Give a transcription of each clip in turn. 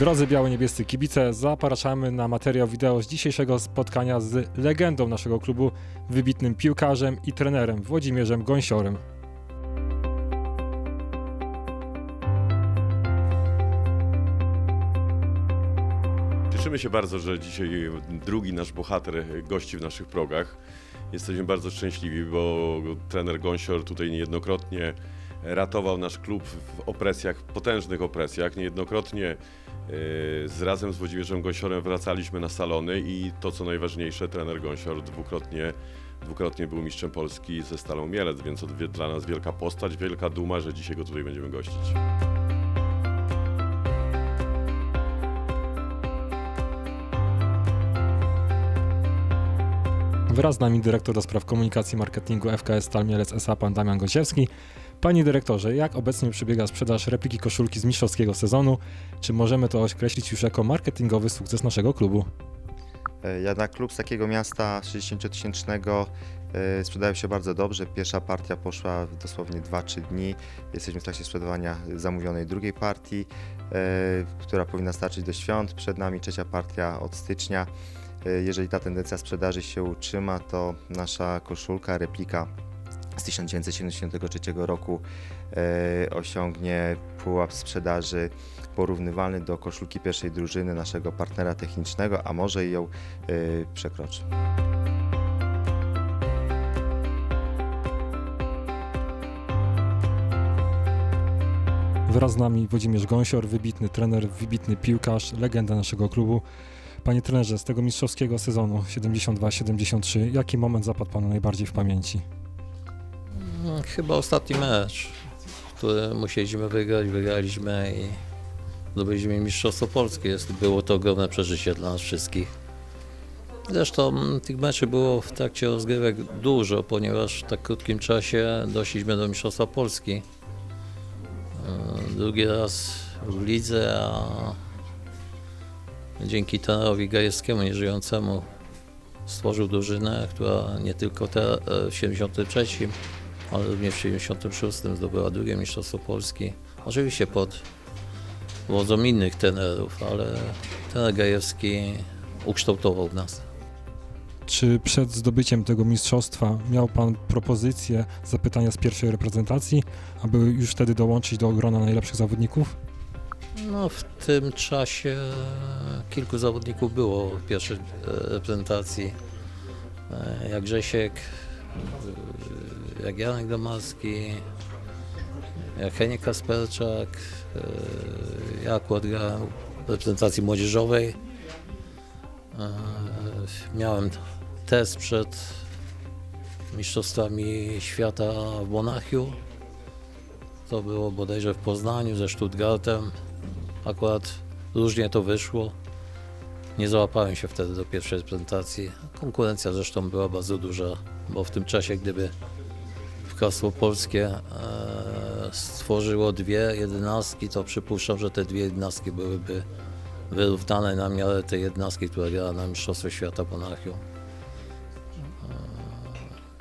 Drodzy biało-niebiescy kibice, zapraszamy na materiał wideo z dzisiejszego spotkania z legendą naszego klubu, wybitnym piłkarzem i trenerem Włodzimierzem Gąsiorem. Cieszymy się bardzo, że dzisiaj drugi nasz bohater gości w naszych progach. Jesteśmy bardzo szczęśliwi, bo trener Gąsior tutaj niejednokrotnie ratował nasz klub w opresjach, potężnych opresjach. Niejednokrotnie e, z razem z Włodzimierzem Gąsiorem wracaliśmy na salony i to co najważniejsze, trener Gąsior dwukrotnie, dwukrotnie był mistrzem Polski ze Stalą Mielec, więc dla nas wielka postać, wielka duma, że dzisiaj go tutaj będziemy gościć. Wraz z nami dyrektor do spraw komunikacji marketingu FKS Stal Mielec S.A. pan Damian Gosiewski. Panie dyrektorze, jak obecnie przebiega sprzedaż repliki koszulki z mistrzowskiego sezonu? Czy możemy to określić już jako marketingowy sukces naszego klubu? E, Jednak klub z takiego miasta 60-tysięcznego e, sprzedają się bardzo dobrze. Pierwsza partia poszła w dosłownie 2-3 dni. Jesteśmy w trakcie sprzedawania zamówionej drugiej partii, e, która powinna starczyć do świąt. Przed nami trzecia partia od stycznia. Jeżeli ta tendencja sprzedaży się utrzyma, to nasza koszulka, replika z 1973 roku e, osiągnie pułap sprzedaży porównywalny do koszulki pierwszej drużyny naszego partnera technicznego, a może ją y, przekroczy. Wraz z nami Włodzimierz Gąsior, wybitny trener, wybitny piłkarz, legenda naszego klubu. Panie trenerze, z tego mistrzowskiego sezonu 72-73, jaki moment zapadł Panu najbardziej w pamięci? Chyba ostatni mecz, który musieliśmy wygrać, wygraliśmy i zdobyliśmy Mistrzostwo Polskie. Jest, było to ogromne przeżycie dla nas wszystkich. Zresztą mm, tych meczy było w trakcie rozgrywek dużo, ponieważ w tak krótkim czasie doszliśmy do Mistrzostwa Polski. Yy, Drugi raz w lidze, a dzięki trenerowi Gajewskiemu, nieżyjącemu, stworzył drużynę, która nie tylko te, e, w 73 ale również w 1976 zdobyła drugie Mistrzostwo Polski. Oczywiście pod wodzą innych trenerów, ale trener Gajewski ukształtował nas. Czy przed zdobyciem tego mistrzostwa miał Pan propozycję zapytania z pierwszej reprezentacji, aby już wtedy dołączyć do grona najlepszych zawodników? No, w tym czasie kilku zawodników było w pierwszej reprezentacji. E, Jak Grzesiek, jak Janek Domalski, jak Heniek Kasperczak. Ja akurat grałem w reprezentacji młodzieżowej. E, Miałem test przed Mistrzostwami Świata w Monachium. To było bodajże w Poznaniu ze Stuttgartem. Akurat różnie to wyszło. Nie załapałem się wtedy do pierwszej reprezentacji. Konkurencja zresztą była bardzo duża, bo w tym czasie, gdyby Królestwo Polskie e, stworzyło dwie jedenastki, to przypuszczam, że te dwie jedenastki byłyby wyrównane na miarę tej jednostki, która grała na Mistrzostwie Świata w Monachium.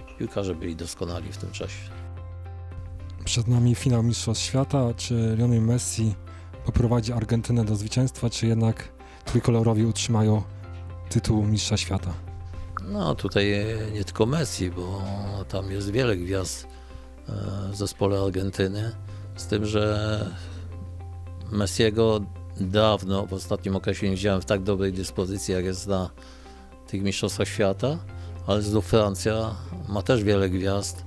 E, Piłkarze byli doskonali w tym czasie. Przed nami finał Mistrzostw Świata. Czy Lionel Messi poprowadzi Argentynę do zwycięstwa, czy jednak trójkolorowi utrzymają tytuł Mistrza Świata? No tutaj nie tylko Messi, bo tam jest wiele gwiazd e, w zespole Argentyny. Z tym, że Messiego dawno w ostatnim okresie nie widziałem w tak dobrej dyspozycji, jak jest na tych mistrzostwach świata, ale znów Francja ma też wiele gwiazd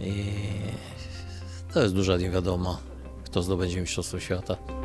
i to jest duża niewiadoma, kto zdobędzie mistrzostwo świata.